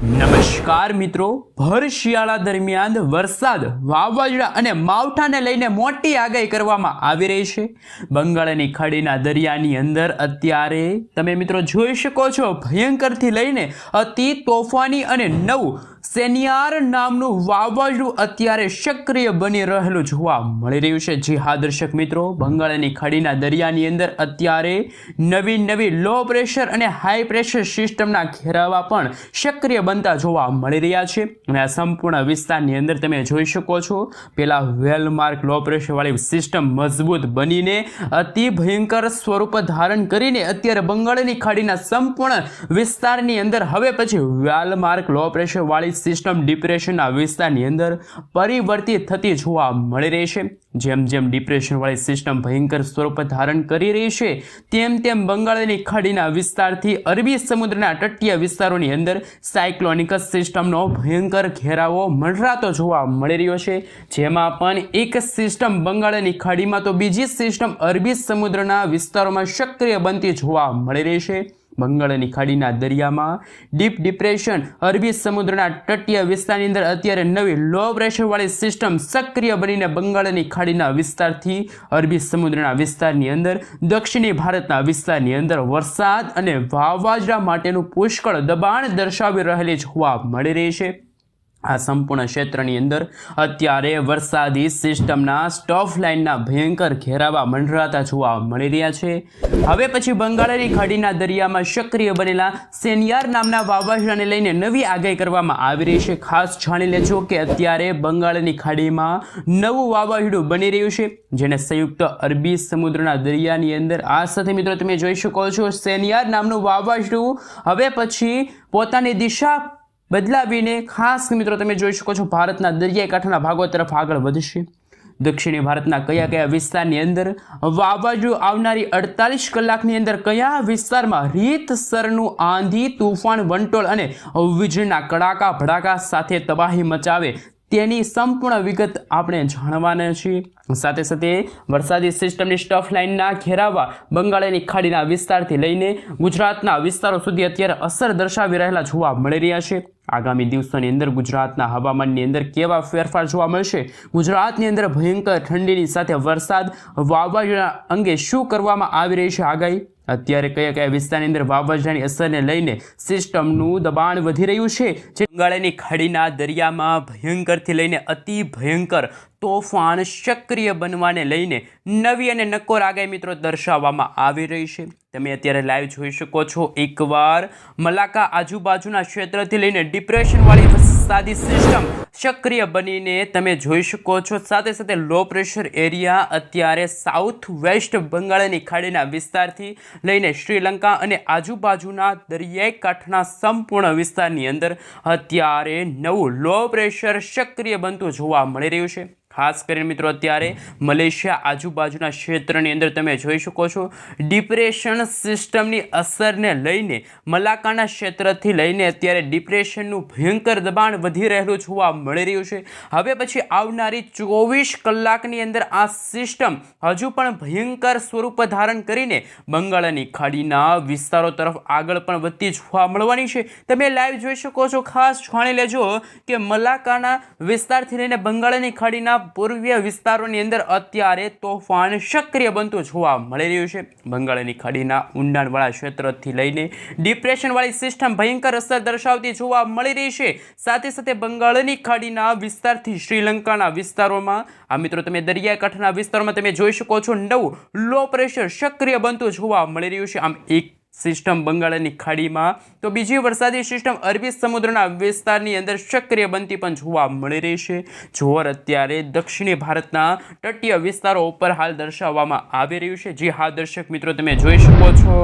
નમસ્કાર મિત્રો. ભર શિયાળા દરમિયાન વરસાદ, વાવાઝોડા અને માવઠાને લઈને મોટી આગાહી કરવામાં આવી રહી છે. બંગાળની ખાડીના દરિયાની અંદર અત્યારે તમે મિત્રો જોઈ શકો છો, ભયંકરથી લઈને અતિ તોફાની અને નવું સેનિયાર નામનું વાવાઝોડું અત્યારે સક્રિય બની રહેલું જોવા મળી રહ્યું છે. જી હા, દર્શક મિત્રો, બંગાળની ખાડીના દરિયાની અંદર અત્યારે નવી નવી લો પ્રેશર અને હાઈ પ્રેશર સિસ્ટમના ઘેરાવા પણ સક્રિય બનતા જોવા મળી રહ્યા છે. અને આ સંપૂર્ણ વિસ્તારની અંદર તમે જોઈ શકો છો, પેલા વેલમાર્ક લો પ્રેશરવાળી સિસ્ટમ મજબૂત બનીને અતિ ભયંકર સ્વરૂપ ધારણ કરીને અત્યારે બંગાળની ખાડીના સંપૂર્ણ વિસ્તારની અંદર. હવે પછી વેલમાર્ક લો પ્રેશરવાળી સિસ્ટમ ડિપ્રેશનના વિસ્તારની અંદર પરિવર્તિત થતી જોવા મળી રહી છે. જેમ જેમ ડિપ્રેશનવાળી સિસ્ટમ ભયંકર સ્વરૂપ ધારણ કરી રહી છે, તેમ તેમ બંગાળની ખાડીના વિસ્તારથી અરબી સમુદ્રના તટીય વિસ્તારોની અંદર સાયક્લોનિક સિસ્ટમનો ભયંકર ઘેરાવો મંડરાતો જોવા મળી રહ્યો છે. જેમાં પણ એક સિસ્ટમ બંગાળની ખાડીમાં તો બીજી સિસ્ટમ અરબી સમુદ્રના વિસ્તારોમાં સક્રિય બનતી જોવા મળી રહી છે. બંગાળની ખાડીના દરિયામાં ડીપ ડિપ્રેશન, અરબી સમુદ્રના તટીય વિસ્તારની અંદર અત્યારે નવી લો પ્રેશરવાળી સિસ્ટમ સક્રિય બનીને બંગાળની ખાડીના વિસ્તારથી અરબી સમુદ્રના વિસ્તારની અંદર, દક્ષિણી ભારતના વિસ્તારની અંદર વરસાદ અને વાવાઝોડા માટેનું પુષ્કળ દબાણ દર્શાવી રહેલી જોવા મળી રહી છે. આ સંપૂર્ણ ક્ષેત્રની અંદર અત્યારે વરસાદી સિસ્ટમના સ્ટોફ લાઇનના ભયંકર ઘેરાવા મંડરાતા જોવા મળી રહ્યા છે. હવે પછી બંગાળની ખાડીના દરિયામાં સક્રિય બનેલા સેનિયાર નામના વાવાઝોડાને લઈને નવી આગાહી કરવામાં આવી રહી છે. ખાસ જાણી લેજો કે અત્યારે બંગાળની ખાડીમાં નવું વાવાઝોડું બની રહ્યું છે, જેને સંયુક્ત અરબી સમુદ્રના દરિયાની અંદર. આ સાથે મિત્રો તમે જોઈ શકો છો, સેનિયાર નામનું વાવાઝોડું હવે પછી પોતાની દિશા બદલાવીને ખાસ મિત્રો તમે જોઈ શકો છો ભારતના દરિયાઈ કાંઠાના ભાગો તરફ આગળ વધશે. દક્ષિણી ભારતના કયા કયા વિસ્તારની અંદર વાવાઝોડું આવનારી અડતાલીસ કલાકની અંદર કયા વિસ્તારમાં રીતસરનું આંધી, તુફાન, વંટોળ અને વીજળીના કડાકા ભડાકા સાથે તબાહી મચાવે તેની સંપૂર્ણ વિગત આપણે જાણવાના છીએ. સાથે સાથે વરસાદી સિસ્ટમની સ્ટફ લાઇનના ઘેરાવા બંગાળની ખાડીના વિસ્તારથી લઈને ગુજરાતના વિસ્તારો સુધી અત્યારે અસર દર્શાવી રહેલા જોવા મળી રહ્યા છે. આગામી દિવસોની અંદર ગુજરાતના હવામાનની અંદર કેવા ફેરફાર જોવા મળશે? ગુજરાતની અંદર ભયંકર ઠંડીની સાથે વરસાદ વાવાઝોડા અંગે શું કરવામાં આવી રહી છે આગાહી? અત્યારે કયા કયા વિસ્તારની અંદર વાવાઝોડાની અસરને લઈને સિસ્ટમનું દબાણ વધી રહ્યું છે, જે બંગાળની ખાડીના દરિયામાં ભયંકરથી લઈને અતિ ભયંકર તોફાન સક્રિય બનવાને લઈને નવી અને નક્કોર આગાહી મિત્રો દર્શાવવામાં આવી રહી છે. તમે અત્યારે લાઈવ જોઈ શકો છો. એકવાર મલાકા આજુબાજુના ક્ષેત્રથી લઈને ડિપ્રેશનવાળી વરસાદી સિસ્ટમ સક્રિય બનીને તમે જોઈ શકો છો. સાથે સાથે લો પ્રેશર એરિયા અત્યારે સાઉથ વેસ્ટ બંગાળની ખાડીના વિસ્તારથી લઈને શ્રીલંકા અને આજુબાજુના દરિયાઈ કાંઠના સંપૂર્ણ વિસ્તારની અંદર અત્યારે નવું લો પ્રેશર સક્રિય બનતું જોવા મળી રહ્યું છે. ખાસ કરીને મિત્રો અત્યારે મલેશિયા આજુબાજુના ક્ષેત્રની અંદર તમે જોઈ શકો છો, ડિપ્રેશન સિસ્ટમની અસરને લઈને, મલાકાના ક્ષેત્રથી લઈને અત્યારે ડિપ્રેશનનું ભયંકર દબાણ વધી રહેલું જોવા મળી રહ્યું છે. હવે પછી આવનારી ચોવીસ કલાકની અંદર આ સિસ્ટમ હજુ પણ ભયંકર સ્વરૂપ ધારણ કરીને બંગાળની ખાડીના વિસ્તારો તરફ આગળ પણ વધતી જોવા મળવાની છે. તમે લાઈવ જોઈ શકો છો. ખાસ જાણી લેજો કે મલાકાના વિસ્તારથી લઈને બંગાળની ખાડીના પૂર્વીય વિસ્તારોની અંદર અત્યારે તોફાન સક્રિય બનતું જોવા મળી રહ્યું છે. બંગાળની ખાડીના ઊંડાણવાળા ક્ષેત્રથી લઈને ડિપ્રેશનવાળી સિસ્ટમ ભયંકર અસર દર્શાવતી જોવા મળી રહી છે. સાથે સાથે બંગાળની ખાડીના વિસ્તારથી શ્રીલંકાના વિસ્તારોમાં, આ મિત્રો તમે દરિયાકાંઠાના વિસ્તારોમાં તમે જોઈ શકો છો, નવું લો પ્રેશર સક્રિય બનતું જોવા મળી રહ્યું છે. આમ એક સિસ્ટમ બંગાળની ખાડીમાં. તો બીજી વરસાદી સિસ્ટમ અરબી સમુદ્રના વિસ્તારની અંદર સક્રિય બનતી પણ જોવા મળી રહી છે. જોર અત્યારે દક્ષિણી ભારતના તટીય વિસ્તારો ઉપર હાલ દર્શાવવામાં આવી રહ્યું છે. જે હા, દર્શક મિત્રો, તમે જોઈ શકો છો.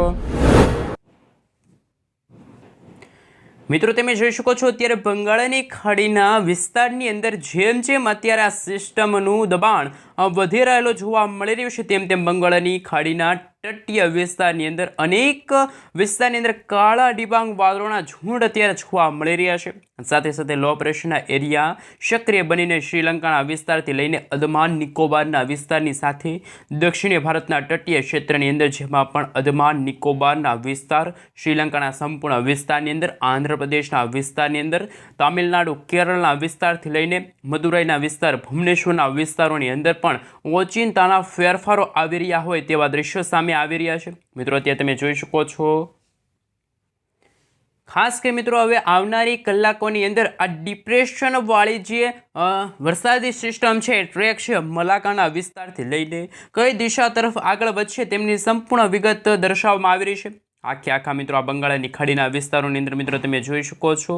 મિત્રો, તમે જોઈ શકો છો, અત્યારે બંગાળની ખાડીના વિસ્તારની અંદર જેમ જેમ અત્યારે આ સિસ્ટમનું દબાણ વધી રહેલો જોવા મળી રહ્યું છે, તેમ તેમ બંગાળની ખાડીના તટીય વિસ્તારની અંદર અનેક વિસ્તારની અંદર કાળા ડિબાંગ વાદળોના ઝુંડ અત્યારે જોવા મળી રહ્યા છે. સાથે સાથે લો પ્રેશરના એરિયા સક્રિય બનીને શ્રીલંકાના વિસ્તારથી લઈને અદમાન નિકોબારના વિસ્તારની સાથે દક્ષિણ ભારતના તટીય ક્ષેત્રની અંદર, જેમાં પણ અદમાન નિકોબારના વિસ્તાર, શ્રીલંકાના સંપૂર્ણ વિસ્તારની અંદર, આંધ્રપ્રદેશના વિસ્તારની અંદર, તામિલનાડુ, કેરળના વિસ્તારથી લઈને મદુરાઈના વિસ્તાર, ભુવનેશ્વરના વિસ્તારોની અંદર પણ ઓચિંતાના ફેરફારો આવી રહ્યા હોય તેવા દ્રશ્યો સામે આવી રહ્યા છે. મિત્રો, અત્યારે તમે જોઈ શકો છો. ખાસ કે મિત્રો, હવે આવનારી કલાકોની અંદર આ ડિપ્રેશનવાળી જે વરસાદી સિસ્ટમ છે, ટ્રેક છે, મલાકાના વિસ્તારથી લઈને કઈ દિશા તરફ આગળ વધશે, તેમની સંપૂર્ણ વિગત દર્શાવવામાં આવી રહી છે. આખે આખા મિત્રો આ બંગાળની ખાડીના વિસ્તારોની અંદર મિત્રો તમે જોઈ શકો છો.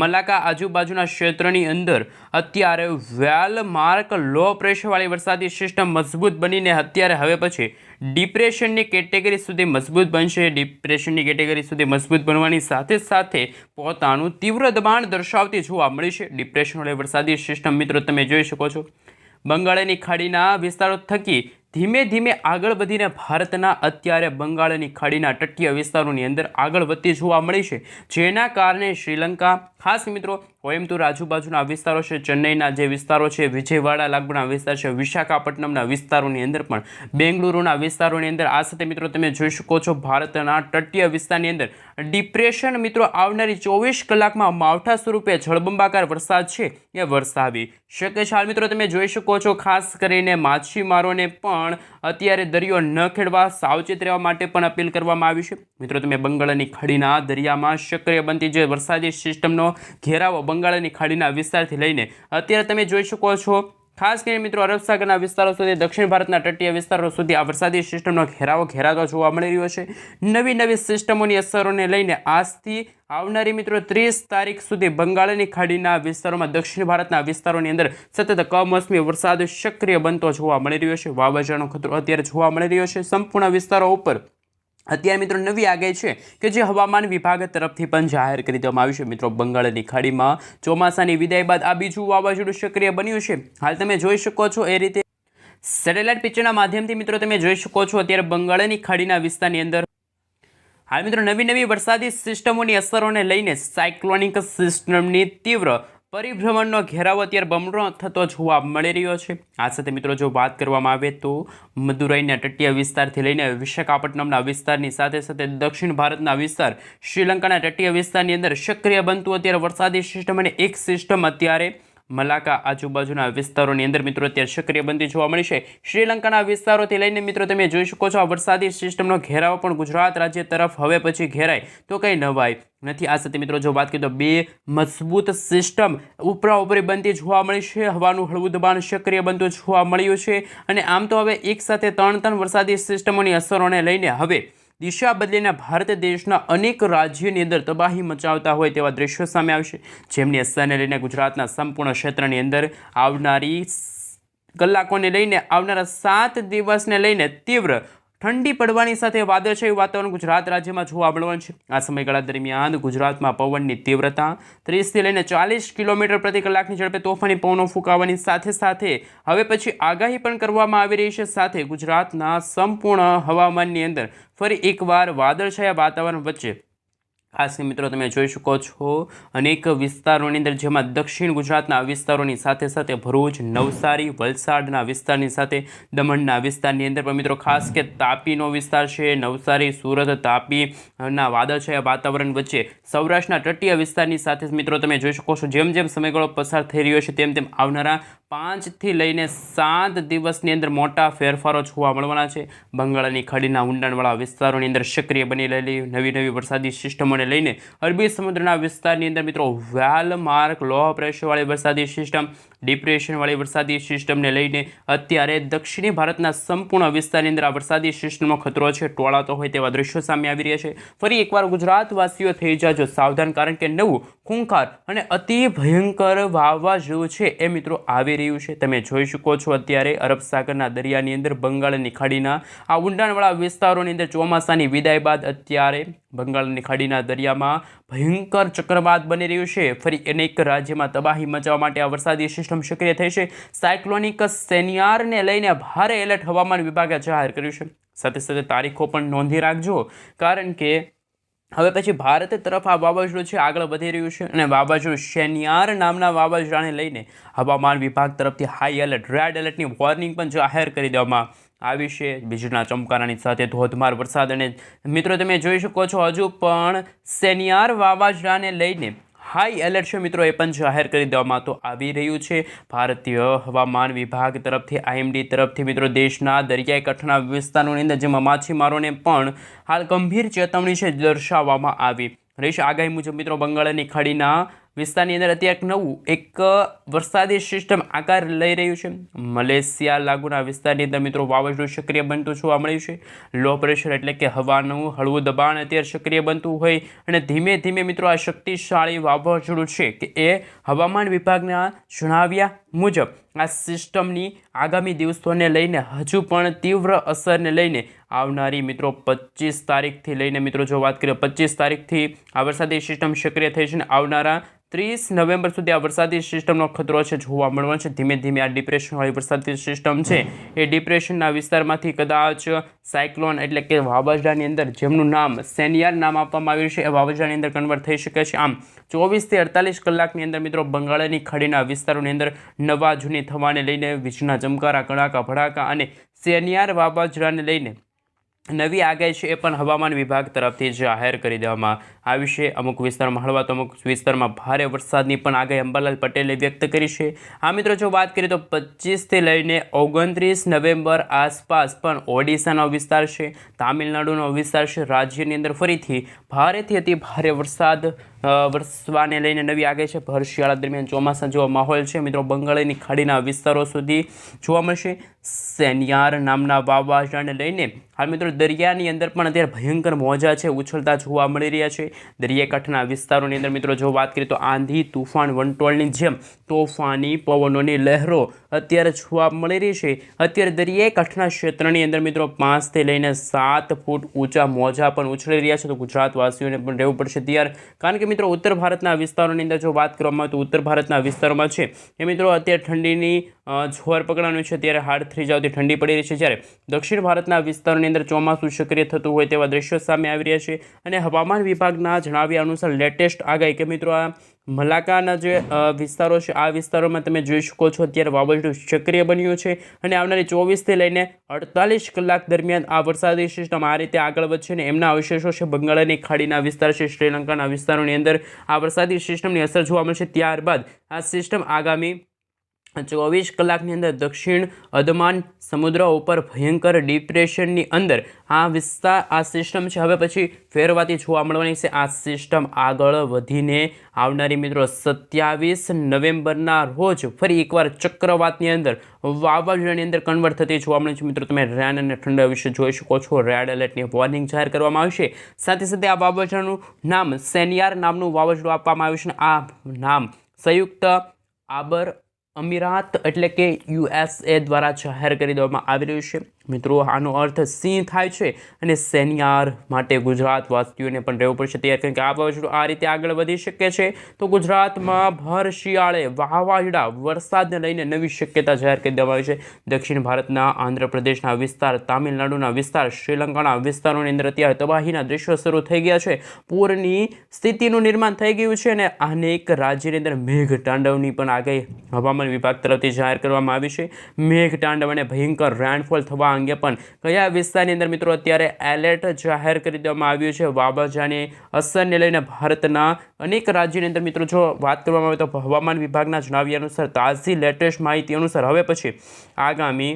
મલાકા આજુબાજુના ક્ષેત્રની અંદર અત્યારે વેલમાર્ક લો પ્રેશરવાળી વરસાદી સિસ્ટમ મજબૂત બનીને અત્યારે હવે પછી ડિપ્રેશનની કેટેગરી સુધી મજબૂત બનશે. ડિપ્રેશનની કેટેગરી સુધી મજબૂત બનવાની સાથે સાથે પોતાનું તીવ્ર દબાણ દર્શાવતી જોવા મળી છે. ડિપ્રેશનવાળી વરસાદી સિસ્ટમ મિત્રો તમે જોઈ શકો છો. બંગાળની ખાડીના વિસ્તારો થકી ધીમે ધીમે આગળ વધીને ભારતના અત્યારે બંગાળની ખાડીના તટીય વિસ્તારોની અંદર આગળ વધતી જોવા મળી છે. જેના કારણે શ્રીલંકા, ખાસ મિત્રો કોયમ્બતુર આજુબાજુના વિસ્તારો છે, ચેન્નઈના જે વિસ્તારો છે, વિજયવાડા લાગુના વિસ્તાર છે, વિશાખાપટ્ટનમના વિસ્તારોની અંદર પણ, બેંગલુરુના વિસ્તારોની અંદર આ સાથે મિત્રો તમે જોઈ શકો છો, ભારતના તટીય વિસ્તારની અંદર. ડિપ્રેશન મિત્રો, આવનારી ચોવીસ કલાકમાં માવઠા સ્વરૂપે જળબંબાકાર વરસાદ છે, એ વરસાવી શકે છે. મિત્રો તમે જોઈ શકો છો, ખાસ કરીને માછીમારોને પણ અત્યારે દરિયો ન ખેડવા સાવચેત રહેવા માટે પણ અપીલ કરવામાં આવી છે. મિત્રો, તમે બંગાળની ખાડીના દરિયામાં સક્રિય બનતી જે વરસાદી સિસ્ટમનો ઘેરાવો બંગાળની ખાડીના વિસ્તારથી લઈને અત્યારે તમે જોઈ શકો છો ખાસ કરીને મિત્રો અરબ સાગરના વિસ્તારો સુધી, દક્ષિણ ભારતના તટીય વિસ્તારો સુધી આ વરસાદી સિસ્ટમનો ઘેરાવો ઘેરાતો જોવા મળી રહ્યો છે. નવી નવી સિસ્ટમોની અસરોને લઈને આજથી આવનારી મિત્રો ત્રીસ તારીખ સુધી બંગાળની ખાડીના વિસ્તારોમાં, દક્ષિણ ભારતના વિસ્તારોની અંદર સતત કમોસમી વરસાદ સક્રિય બનતો જોવા મળી રહ્યો છે. વાવાઝોડાનો ખતરો અત્યારે જોવા મળી રહ્યો છે. સંપૂર્ણ વિસ્તારો ઉપર અત્યારે મિત્રો નવી આગાહી છે કે જે હવામાન વિભાગ તરફથી પણ જાહેર કરી દેવામાં આવ્યું છે. મિત્રો, બંગાળની ખાડીમાં ચોમાસાની વિદાય બાદ આ બીજું વાવાઝોડું સક્રિય બન્યું છે. હાલ તમે જોઈ શકો છો એ રીતે સેટેલાઇટ પિક્ચરના માધ્યમથી મિત્રો તમે જોઈ શકો છો અત્યારે બંગાળની ખાડીના વિસ્તારની અંદર. હાલ મિત્રો નવી નવી વરસાદી સિસ્ટમોની અસરોને લઈને સાયક્લોનિક સિસ્ટમની તીવ્ર પરિભ્રમણનો ઘેરાવો અત્યારે બમણો થતો જોવા મળી રહ્યો છે. આ સાથે મિત્રો જો વાત કરવામાં આવે તો મદુરાઈના તટીય વિસ્તારથી લઈને વિશાખાપટ્ટનમના વિસ્તારની સાથે સાથે દક્ષિણ ભારતના વિસ્તાર, શ્રીલંકાના તટીય વિસ્તારની અંદર સક્રિય બનતું અત્યારે વરસાદી સિસ્ટમ અને એક સિસ્ટમ અત્યારે મલાકા આજુબાજુના વિસ્તારોની અંદર મિત્રો અત્યારે સક્રિય બનતી જોવા મળી છે. શ્રીલંકાના વિસ્તારોથી લઈને મિત્રો તમે જોઈ શકો છો આ વરસાદી સિસ્ટમનો ઘેરાવો પણ ગુજરાત રાજ્ય તરફ હવે પછી ઘેરાય. તો કંઈ નવાય નથી. આ સાથે મિત્રો જો વાત કરીએ તો બે મજબૂત સિસ્ટમ ઉપરા ઉપરી બનતી જોવા મળી છે. હવાનું હળવું દબાણ સક્રિય બનતું જોવા મળ્યું છે. અને આમ તો હવે એક સાથે ત્રણ ત્રણ વરસાદી સિસ્ટમોની અસરોને લઈને હવે દિશા બદલીને ભારત દેશના અનેક રાજ્યોની અંદર તબાહી મચાવતા હોય તેવા દ્રશ્યો સામે આવશે. જેમની અસરને લઈને ગુજરાતના સંપૂર્ણ ક્ષેત્રની અંદર આવનારી કલાકોને લઈને આવનારા સાત દિવસને લઈને તીવ્ર ઠંડી પડવાની સાથે વાદળછાયું વાતાવરણ ગુજરાત રાજ્યમાં જોવા મળવાનું છે. આ સમયગાળા દરમિયાન ગુજરાતમાં પવનની તીવ્રતા ત્રીસથી લઈને ચાલીસ કિલોમીટર પ્રતિ કલાકની ઝડપે તોફાની પવનો ફૂંકાવાની સાથે સાથે હવે પછી આગાહી પણ કરવામાં આવી રહી છે. સાથે ગુજરાતના સંપૂર્ણ હવામાનની અંદર ફરી એકવાર વાદળછાયા વાતાવરણ વચ્ચે ખાસ મિત્રો, તમે જોઈ શકો છો, અનેક વિસ્તારોની અંદર, જેમાં દક્ષિણ ગુજરાતના વિસ્તારોની સાથે સાથે ભરૂચ, નવસારી, વલસાડના વિસ્તારની સાથે, દમણના વિસ્તારની અંદર. પણ મિત્રો, ખાસ કે તાપીનો વિસ્તાર છે, નવસારી, સુરત, તાપીના વાદળછાયા વાતાવરણ વચ્ચે, સૌરાષ્ટ્રના તટીય વિસ્તારની સાથે મિત્રો, તમે જોઈ શકો છો, જેમ જેમ સમયગાળો પસાર થઈ રહ્યો છે, તેમ તેમ આવનારા પાંચથી લઈને સાત દિવસની અંદર મોટા ફેરફારો જોવા મળવાના છે. બંગાળની ખાડીના ઊંડાણવાળા વિસ્તારોની અંદર સક્રિય બની રહેલી નવી નવી વરસાદી સિસ્ટમોને લઈને અરબી સમુદ્રના વિસ્તારની અંદર મિત્રો વેલ માર્ક લો પ્રેશરવાળી વરસાદી સિસ્ટમ ડિપ્રેશનવાળી વરસાદી સિસ્ટમને લઈને અત્યારે દક્ષિણી ભારતના સંપૂર્ણ વિસ્તારની અંદર આ વરસાદી સિસ્ટમનો ખતરો છે, ટોળાતો હોય તેવા દ્રશ્યો સામે આવી રહ્યા છે. ફરી એકવાર ગુજરાતવાસીઓ થઈ જાજો સાવધાન, કારણ કે નવું ખૂંખાર અને અતિ ભયંકર વાવાઝોડું છે એ મિત્રો આવી રહ્યું છે. તમે જોઈ શકો છો અત્યારે અરબ સાગરના દરિયાની અંદર બંગાળની ખાડીના આ ઊંડાણવાળા વિસ્તારોની અંદર ચોમાસાની વિદાય બાદ અત્યારે બંગાળની ખાડીના દરિયામાં ભયંકર ચક્રવાત બની રહ્યું છે. ફરી અનેક રાજ્યમાં તબાહી મચાવવા માટે આ વરસાદી સિસ્ટમ સક્રિય થઈ છે. સાયક્લોનિક સેનિયારને લઈને ભારે એલર્ટ હવામાન વિભાગે જાહેર કર્યું છે. સાથે સાથે તારીખો પણ નોંધી રાખજો, કારણ કે હવે પછી ભારત તરફ આ વાવાઝોડું છે, આગળ વધી રહ્યું છે અને વાવાઝોડું શેનિયાર નામના વાવાઝોડાને લઈને હવામાન વિભાગ તરફથી હાઈ એલર્ટ રેડ એલર્ટની વોર્નિંગ પણ જાહેર કરી દેવામાં આવી છે. વીજળીના ચમકારાની સાથે ધોધમાર વરસાદ અને મિત્રો તમે જોઈ શકો છો હજુ પણ સેનિયાર વાવાઝોડાને લઈને હાઈ એલર્ટ છે. મિત્રો એ પણ જાહેર કરી દેવામાં તો આવી રહ્યું છે. ભારતીય હવામાન વિભાગ તરફથી આઈએમડી તરફથી મિત્રો દેશના દરિયાઈ કાંઠાના વિસ્તારોની અંદર જેમાં માછીમારોને પણ હાલ ગંભીર ચેતવણી છે દર્શાવવામાં આવી રહીશ આગાહી મુજબ મિત્રો બંગાળની ખાડીના વિસ્તારની અંદર અત્યારે એક નવું, એક વરસાદી સિસ્ટમ આકાર લઈ રહ્યું છે. મલેશિયા લાગુના વિસ્તારની અંદર મિત્રો વાવાઝોડું સક્રિય બનતું જોવા મળ્યું છે. લો પ્રેશર એટલે કે હવાનું, હળવું દબાણ અત્યારે સક્રિય બનતું હોય અને ધીમે ધીમે મિત્રો આ શક્તિશાળી વાવાઝોડું છે કે એ હવામાન વિભાગના જણાવ્યા મુજબ આ સિસ્ટમની આગામી દિવસોને લઈને હજુ પણ તીવ્ર અસરને લઈને આવનારી મિત્રો પચીસ તારીખથી લઈને મિત્રો જો વાત કરીએ પચીસ તારીખથી આ વરસાદી સિસ્ટમ સક્રિય થઈ છે અને આવનારા ત્રીસ નવેમ્બર સુધી આ વરસાદી સિસ્ટમનો ખતરો છે જોવા મળવાનો છે. ધીમે ધીમે આ ડિપ્રેશનવાળી વરસાદી સિસ્ટમ છે. એ ડિપ્રેશનના વિસ્તારમાંથી કદાચ સાયક્લોન એટલે કે વાવાઝોડાની અંદર જેમનું નામ સેનિયાર નામ આપવામાં આવ્યું છે, એ વાવાઝોડાની અંદર કન્વર્ટ થઈ શકે છે. આમ ચોવીસથી અડતાલીસ કલાકની અંદર મિત્રો બંગાળની ખાડીના વિસ્તારોની અંદર નવા જૂની થવાને લઈને વીજના ચમકારા, કડાકા, ભડાકા અને સેનિયાર વાવાઝોડાને લઈને નવી આગાહી છે એ પણ હવામાન વિભાગ તરફથી જાહેર કરી દેવામાં આવી છે. અમુક વિસ્તારમાં હળવા તો અમુક વિસ્તારમાં ભારે વરસાદની પણ આગાહી અંબાલાલ પટેલે વ્યક્ત કરી છે. આ મિત્રો, જો વાત કરીએ તો પચીસથી લઈને ઓગણત્રીસ નવેમ્બર આસપાસ પણ ઓડિશાનો વિસ્તાર છે, તામિલનાડુનો વિસ્તાર છે. રાજ્યની અંદર ફરીથી ભારેથી અતિ ભારે વરસાદ વરસવાને લઈને નવી આગે છે. ભર શિયાળા દરમિયાન ચોમાસા જેવો માહોલ છે. મિત્રો, બંગાળની ખાડીના વિસ્તારો સુધી જોવા મળશે. સેનિયાર નામના વાવાઝાને લઈને હાલ મિત્રો, દરિયાની અંદર પણ અત્યારે ભયંકર મોજા છે, ઉછળતા જોવા મળી રહ્યા છે. દરિયાકાંઠાના વિસ્તારોની અંદર, મિત્રો, જો વાત કરીએ તો આંધી, તુફાન, વંટોળની જેમ તોફાની પવનોની લહેરો અત્યારે જોવા મળી રહી છે. અત્યારે દરિયાઈકાંઠના ક્ષેત્રની અંદર, મિત્રો, પાંચથી લઈને સાત ફૂટ ઊંચા મોજા પણ ઉછળી રહ્યા છે. તો ગુજરાતવાસીઓને પણ રહેવું પડશે તૈયાર. કારણ કે મિત્રો, ઉત્તર ભારતના વિસ્તારોની અંદર જો વાત કરવામાં આવે તો ઉત્તર ભારતના વિસ્તારોમાં છે. એ મિત્રો, અત્યારે ઠંડીની જોર પકડવાનું છે. ત્યારે હાડ થ્રી જાવતી ઠંડી પડી રહી છે. જ્યારે દક્ષિણ ભારતના વિસ્તારોની અંદર ચોમાસું સક્રિય થતું હોય તેવા દ્રશ્યો સામે આવી રહ્યા છે. અને હવામાન વિભાગના જણાવ્યા અનુસાર લેટેસ્ટ આગાહી કે મિત્રો, આ મલાકાના જે વિસ્તારો છે, આ વિસ્તારોમાં તમે જોઈ શકો છો અત્યારે વાવાઝોડું સક્રિય બન્યું છે અને આવનારી ચોવીસથી લઈને અડતાલીસ કલાક દરમિયાન આ વરસાદી સિસ્ટમ આ રીતે આગળ વધશે ને એમના અવશેષો છે બંગાળની ખાડીના વિસ્તાર છે, શ્રીલંકાના વિસ્તારોની અંદર આ વરસાદી સિસ્ટમની અસર જોવા મળશે. ત્યારબાદ આ સિસ્ટમ આગામી ચોવીસ કલાકની અંદર દક્ષિણ અદમાન સમુદ્ર ઉપર ભયંકર ડિપ્રેશનની અંદર આ વિસ્તાર આ સિસ્ટમ છે. હવે પછી ફેરવાતી જોવા મળવાની છે. આ સિસ્ટમ આગળ વધીને આવનારી મિત્રો સત્યાવીસ નવેમ્બરના રોજ ફરી એકવાર ચક્રવાતની અંદર વાવાઝોડાની અંદર કન્વર્ટ થતી જોવા મળે છે. મિત્રો, તમે રેન અને ઠંડા વિશે જોઈ શકો છો. રેડ એલર્ટની વોર્નિંગ જાહેર કરવામાં આવશે. સાથે સાથે આ વાવાઝોડાનું નામ સેનિયાર નામનું વાવાઝોડું આપવામાં આવ્યું છે. આ નામ સંયુક્ત આબર અમીરાત એટલે કે યુએસએ દ્વારા જાહેર કરી દેવામાં આવી રહ્યું છે. મિત્રો, આનો અર્થ સિંહ થાય છે અને સેનિયાર માટે ગુજરાત વાસીઓને પણ રહેવું પડશે તૈયાર. કારણ કે આ વાવાઝોડું આ રીતે આગળ વધી શકે છે. તો ગુજરાતમાં ભર શિયાળે વાવાઝોડા, વરસાદને લઈને નવી શક્યતા જાહેર કરી દેવામાં છે. દક્ષિણ ભારતના, આંધ્રપ્રદેશના વિસ્તાર, તામિલનાડુના વિસ્તાર, શ્રીલંકાના વિસ્તારોની અંદર અત્યારે તબાહીના દ્રશ્યો શરૂ થઈ ગયા છે. પૂરની સ્થિતિનું નિર્માણ થઈ ગયું છે અને અનેક રાજ્યની અંદર મેઘ તાંડવની પણ આગાહી હવામાન વિભાગ તરફથી જાહેર કરવામાં આવી છે. મેઘ તાંડવ અને ભયંકર રેનફોલ થવા અંગે પણ કયા વિસ્તારની અંદર મિત્રો અત્યારે એલર્ટ જાહેર કરી દેવામાં આવ્યું છે? વાવાઝાની અસરને લઈને ભારતના અનેક રાજ્યની અંદર મિત્રો જો વાત કરવામાં આવે તો હવામાન વિભાગના જણાવ્યા અનુસાર તાજી લેટેસ્ટ માહિતી અનુસાર હવે પછી આગામી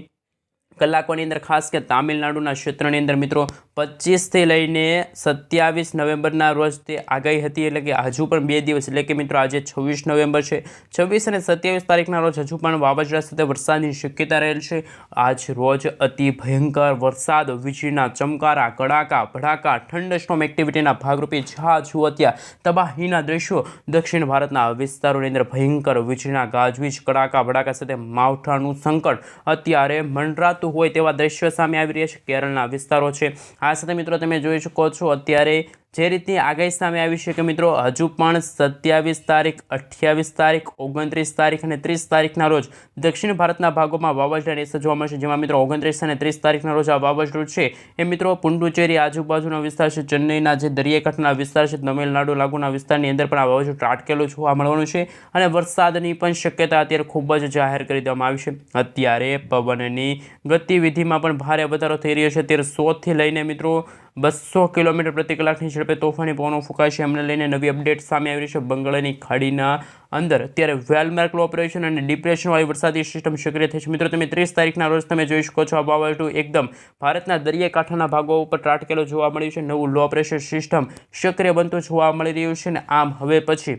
કલાકોની અંદર, ખાસ કે તામિલનાડુના ક્ષેત્રની અંદર, મિત્રો પચીસથી લઈને સત્યાવીસ નવેમ્બરના રોજ તે આગાહી હતી, એટલે કે હજુ પણ બે દિવસ, એટલે કે મિત્રો, આજે છવ્વીસ નવેમ્બર છે. છવ્વીસ અને સત્યાવીસ તારીખના રોજ હજુ પણ વાવાઝોડા સાથે વરસાદની શક્યતા રહેલ છે. આજ રોજ અતિ ભયંકર વરસાદ, વીજળીના ચમકારા, કડાકા, ભડાકા ઠંડસ્ટોમ એક્ટિવિટીના ભાગરૂપે જા જુઓ ત્યાં તબાહીના દ્રશ્યો દક્ષિણ ભારતના વિસ્તારોની અંદર ભયંકર વીજળીના ગાજવીજ, કડાકા, ભડાકા સાથે માવઠાનું સંકટ. અત્યારે મંડરાતું હોય તેવા દ્રશ્યો સામે આવી રહ્યા છે કેરળના વિસ્તારો છે. આ સાથે મિત્રો તમે જોઈ શકો છો, અત્યારે જે રીતની આગાહી સામે આવી છે કે મિત્રો, હજુ પણ સત્યાવીસ તારીખ, અઠ્યાવીસ તારીખ, ઓગણત્રીસ તારીખ અને ત્રીસ તારીખના રોજ દક્ષિણ ભારતના ભાગોમાં વાવાઝોડાની અસર જોવા મળશે જેમાં મિત્રો ઓગણત્રીસ અને ત્રીસ તારીખના રોજ આ વાવાઝોડું છે. એ મિત્રો પુંડુચેરી આજુબાજુનો વિસ્તાર છે. ચેન્નઈના જે દરિયાકાંઠાના વિસ્તાર છે, તમિલનાડુ લાગુના વિસ્તારની અંદર પણ આ વાવાઝોડું ત્રાટકેલું જોવા મળવાનું છે અને વરસાદની પણ શક્યતા અત્યારે ખૂબ જ જાહેર કરી દેવામાં આવી છે. અત્યારે પવનની ગતિવિધિમાં પણ ભારે વધારો થઈ રહ્યો છે. ત્યારે સોથી લઈને મિત્રો બસો કિલોમીટર પ્રતિ કલાકની ઝડપે તોફાની પવનો ફૂંકાશે. એમને લઈને નવી અપડેટ સામે આવી છે. બંગાળની ખાડીના અંદર અત્યારે વેલમાર્ક લો ઓપરેશન અને ડિપ્રેશનવાળી વરસાદી સિસ્ટમ સક્રિય થઈ છે. મિત્રો, તમે ત્રીસ તારીખના રોજ તમે જોઈ શકો છો આ વાવાઝોડું એકદમ ભારતના દરિયાકાંઠાના ભાગો ઉપર ત્રાટકેલું જોવા મળ્યું છે. નવું લો પ્રેશર સિસ્ટમ સક્રિય બનતું જોવા મળી રહ્યું છે અને આમ હવે પછી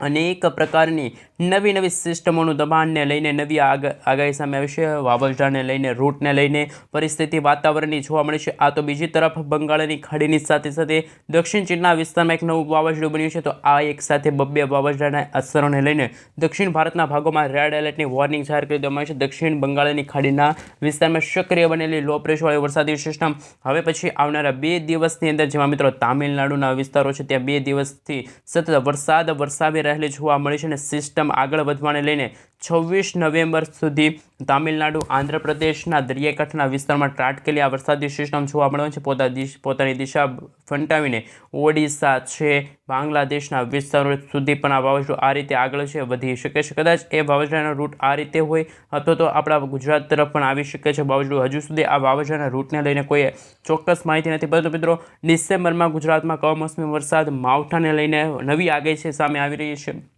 અનેક પ્રકારની નવી નવી સિસ્ટમોનું દબાણને લઈને નવી આગ આગાહી સામે આવશે વાવાઝોડાને લઈને, રૂટને લઈને પરિસ્થિતિ વાતાવરણની જોવા મળી છે. આ તો બીજી તરફ બંગાળની ખાડીની સાથે સાથે દક્ષિણ ચીનના વિસ્તારમાં એક નવું વાવાઝોડું બન્યું છે. તો આ એક સાથે બબ્બે વાવાઝોડાના અસરોને લઈને દક્ષિણ ભારતના ભાગોમાં રેડ એલર્ટની વોર્નિંગ જાહેર કરી દેવામાં આવી છે. દક્ષિણ બંગાળની ખાડીના વિસ્તારમાં સક્રિય બનેલી લો પ્રેશરવાળી વરસાદી સિસ્ટમ હવે પછી આવનારા બે દિવસની અંદર, જેમાં મિત્રો તામિલનાડુના વિસ્તારો છે, ત્યાં બે દિવસથી સતત વરસાદ વરસાવી રહેલી જોવા મળી છે અને સિસ્ટમ આગળ વધવાને લઈને છવ્વીસ નવેમ્બર સુધી તામિલનાડુ, આંધ્રપ્રદેશના દરિયાકાંઠાના વિસ્તારમાં ત્રાટકેલી આ વરસાદી સિસ્ટમ જોવા મળે છે. પોતા પોતાની દિશા ફંટાવીને ઓડિશા છે, બાંગ્લાદેશના વિસ્તારો સુધી પણ આ વાવાઝોડું આ રીતે આગળ છે, વધી શકે છે. કદાચ એ વાવાઝોડાનો રૂટ આ રીતે હોય, અથવા તો આપણા ગુજરાત તરફ પણ આવી શકે છે વાવાઝોડું. હજુ સુધી આ વાવાઝોડાના રૂટને લઈને કોઈ ચોક્કસ માહિતી નથી. પરંતુ મિત્રો, ડિસેમ્બરમાં ગુજરાતમાં કમોસમી વરસાદ માવઠાને લઈને નવી આગાહી છે, સામે આવી રહી છે.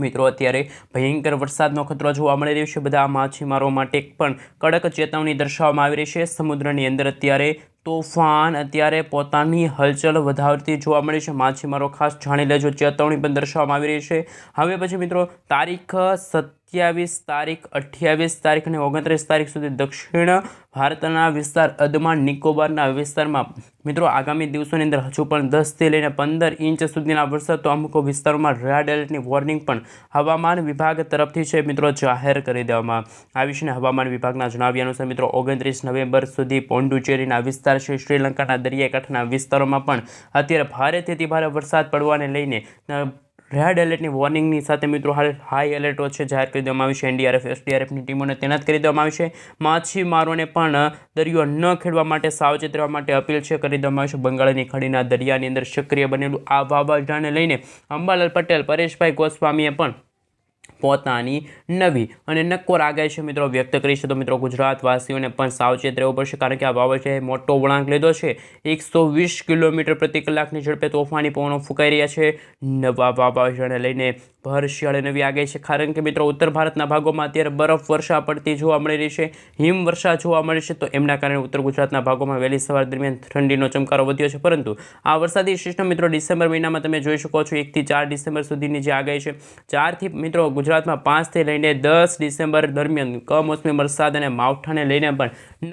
મિત્રો, અત્યારે ભયંકર વરસાદનો ખતરો જોવા મળી રહ્યો છે. બધા માછીમારો માટે પણ કડક ચેતવણી દર્શાવવામાં આવી રહી છે. સમુદ્રની અંદર અત્યારે તોફાન અત્યારે પોતાની હલચલ વધારતી જોવા મળી છે. માછીમારો ખાસ જાણી લેજો. ચેતવણી પણ દર્શાવવામાં આવી રહી છે. હવે પછી મિત્રો, તારીખ સત્યાવીસ તારીખ, અઠ્યાવીસ તારીખ અને ઓગણત્રીસ તારીખ સુધી દક્ષિણ ભારતના વિસ્તાર અદમાન નિકોબારના વિસ્તારમાં. મિત્રો, આગામી દિવસોની અંદર હજુ પણ દસથી લઈને પંદર ઇંચ સુધીના વરસાદ. તો અમુક વિસ્તારોમાં રેડ એલર્ટની વોર્નિંગ પણ હવામાન વિભાગ તરફથી છે મિત્રો, જાહેર કરી દેવામાં આવી છે. હવામાન વિભાગના જણાવ્યા અનુસાર મિત્રો, ઓગણત્રીસ નવેમ્બર સુધી પોંડુચેરીના વિસ્તાર છે શ્રીલંકાના દરિયાકાંઠાના વિસ્તારોમાં પણ અત્યારે ભારેથી ભારે વરસાદ પડવાને લઈને રેડ એલર્ટની વોર્નિંગની સાથે મિત્રો હાલ હાઈ એલર્ટો છે જાહેર કરી દેવામાં આવી છે. એનડીઆરએફ, એસડીઆરએફની ટીમોને તૈનાત કરી દેવામાં આવી છે. માછીમારોને પણ દરિયો ન ખેડવા માટે સાવચેત રહેવા માટે અપીલ છે. કરી દેવામાં આવી છે. બંગાળની ખાડીના દરિયાની અંદર સક્રિય બનેલું આ વાવાઝોડાને લઈને અંબાલાલ પટેલ, પરેશભાઈ ગોસ્વામીએ પણ પોતાની નવી અને નક્કોર આગાહી છે મિત્રો વ્યક્ત કરી છે. તો મિત્રો ગુજરાતવાસીઓને પણ સાવચેત રહેવું પડશે કારણ કે આ વાવાઝોડાએ મોટો વળાંક લીધો છે. એકસો વીસ કિલોમીટર પ્રતિ કલાકની ઝડપે તોફાની પવનો ફૂંકાઈ રહ્યા છે. નવા વાવાઝોડાને લઈને ભર શિયાળે નવી આગાહી છે. કારણ કે મિત્રો ઉત્તર ભારતના ભાગોમાં અત્યારે બરફ વર્ષા પડતી જોવા મળી રહી છે. હિમવર્ષા જોવા મળી છે. તો એમના કારણે ઉત્તર ગુજરાતના ભાગોમાં વહેલી સવાર દરમિયાન ઠંડીનો ચમકારો વધ્યો છે. પરંતુ આ વરસાદી સિસ્ટમ મિત્રો ડિસેમ્બર મહિનામાં તમે જોઈ શકો છો. એકથી ચાર ડિસેમ્બર સુધીની જે આગાહી છે. ચારથી મિત્રો ગુજરાતમાં પાંચથી લઈને દસ ડિસેમ્બર દરમિયાન કમોસમી વરસાદ અને માવઠાને લઈને પણ